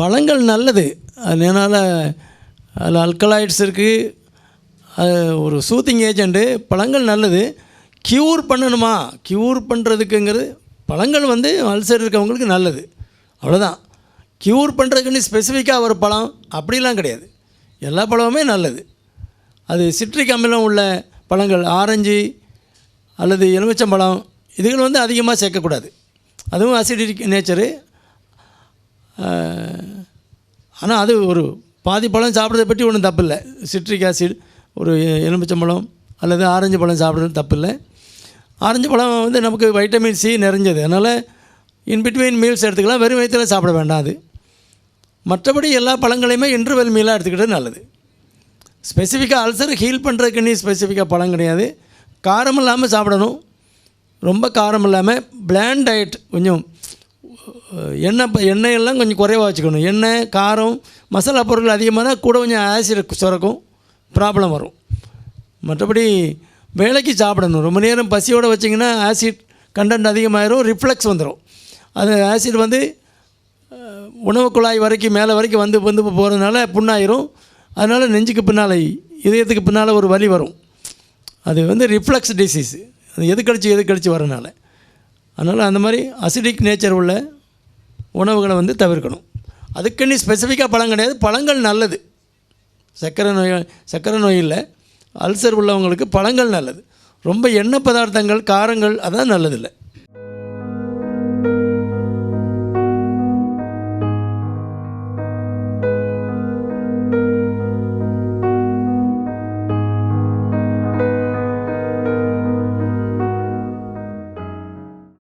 பழங்கள் நல்லது. அதனால் அதில் அல்கலாய்ட்ஸ் இருக்குது அது ஒரு சூத்திங் ஏஜெண்ட்டு பழங்கள் நல்லது. க்யூர் பண்ணணுமா? க்யூர் பண்ணுறதுக்குங்கிறது பழங்கள் வந்து அல்சர் இருக்கவங்களுக்கு நல்லது. அவ்வளோதான் க்யூர் பண்ணுறதுக்குன்னு ஸ்பெசிஃபிக்காக ஒரு பழம் அப்படிலாம் கிடையாது. எல்லா பழமுமே நல்லது. அது சிட்ரிக் அமிலம் உள்ள பழங்கள் ஆரஞ்சு அல்லது எலுமிச்சம்பழம் இதுகள் வந்து அதிகமாக சேர்க்கக்கூடாது. அதுவும் அசிடிக் நேச்சரு ஆனால் அது ஒரு பாதி பழம் சாப்பிட்றத பற்றி ஒன்றும் தப்பில்லை. சிட்ரிக் ஆசிட் ஒரு எலுமிச்சம்பழம் அல்லது ஆரஞ்சு பழம் சாப்பிட்றது தப்பில்லை. ஆரஞ்சு பழம் வந்து நமக்கு வைட்டமின் சி நிறைஞ்சது. அதனால் இன்பிட்வீன் மீல்ஸ் எடுத்துக்கலாம் வெறும் வயிற்றில் சாப்பிட வேண்டாம் அது. மற்றபடி எல்லா பழங்களையுமே இன்டர்வெல் மீலாக எடுத்துக்கிட்டது நல்லது. ஸ்பெசிஃபிக்காக அல்சர் ஹீல் பண்ணுறதுக்கு நீ ஸ்பெசிஃபிக்காக பழம் கிடையாது. காரம் இல்லாமல் சாப்பிடணும். ரொம்ப காரம் இல்லாமல் பிளான் டயட் கொஞ்சம் எண்ணெய் எண்ணெயெல்லாம் கொஞ்சம் குறைவாக வச்சுக்கணும். எண்ணெய் காரம் மசாலா பொருள் அதிகமாக கூட கொஞ்சம் ஆசிட் சுரக்கும். ப்ராப்ளம் வரும். மற்றபடி வேலைக்கு சாப்பிடணும். ரொம்ப நேரம் பசியோடு வச்சிங்கன்னா ஆசிட் கண்டென்ட் அதிகமாயிரும் ரிஃப்ளெக்ஸ் வந்துடும் அது ஆசிட் வந்து உணவு குழாய் வரைக்கும் மேலே வரைக்கும் வந்து வந்து போகிறதுனால புண்ணாயிரும். அதனால் நெஞ்சுக்கு பின்னால் இதயத்துக்கு பின்னால் ஒரு வலி வரும். அது வந்து ரிஃப்ளெக்ஸ் டிசீஸ் அது எது கழிச்சு எது கழிச்சு வரனால அதனால் அந்த மாதிரி அசிடிக் நேச்சர் உள்ள உணவுகளை வந்து தவிர்க்கணும். அதுக்குன்னு ஸ்பெசிஃபிக்காக பழம் கிடையாது. பழங்கள் நல்லது. சர்க்கரை நோய் சர்க்கரை நோய் இல்லை. அல்சர் உள்ளவங்களுக்கு பழங்கள் நல்லது. ரொம்ப எண்ணெய் பதார்த்தங்கள் காரங்கள் அதான் நல்லதில்லை.